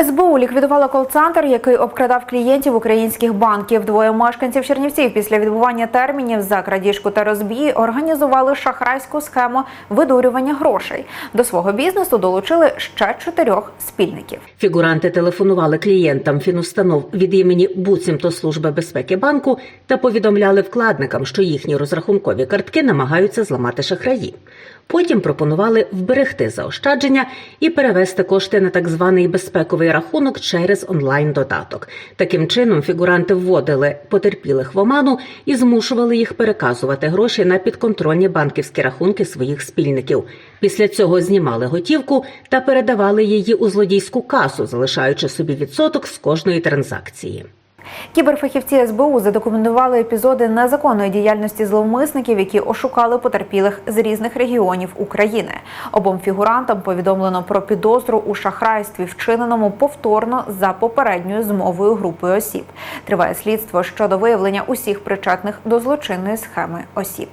СБУ ліквідувала кол-центр, який обкрадав клієнтів українських банків. Двоє мешканців Чернівців після відбування термінів за крадіжку та розбій організували шахрайську схему видурювання грошей. До свого бізнесу долучили ще чотирьох спільників. Фігуранти телефонували клієнтам фінустанов від імені буцімто Служби безпеки банку та повідомляли вкладникам, що їхні розрахункові картки намагаються зламати шахраї. Потім пропонували вберегти заощадження і перевести кошти на так званий безпековий рахунок через онлайн-додаток. Таким чином фігуранти вводили потерпілих в оману і змушували їх переказувати гроші на підконтрольні банківські рахунки своїх спільників. Після цього знімали готівку та передавали її у злодійську касу, залишаючи собі відсоток з кожної транзакції. Кіберфахівці СБУ задокументували епізоди незаконної діяльності зловмисників, які ошукали потерпілих з різних регіонів України. Обом фігурантам повідомлено про підозру у шахрайстві, вчиненому повторно за попередньою змовою групи осіб. Триває слідство щодо виявлення усіх причетних до злочинної схеми осіб.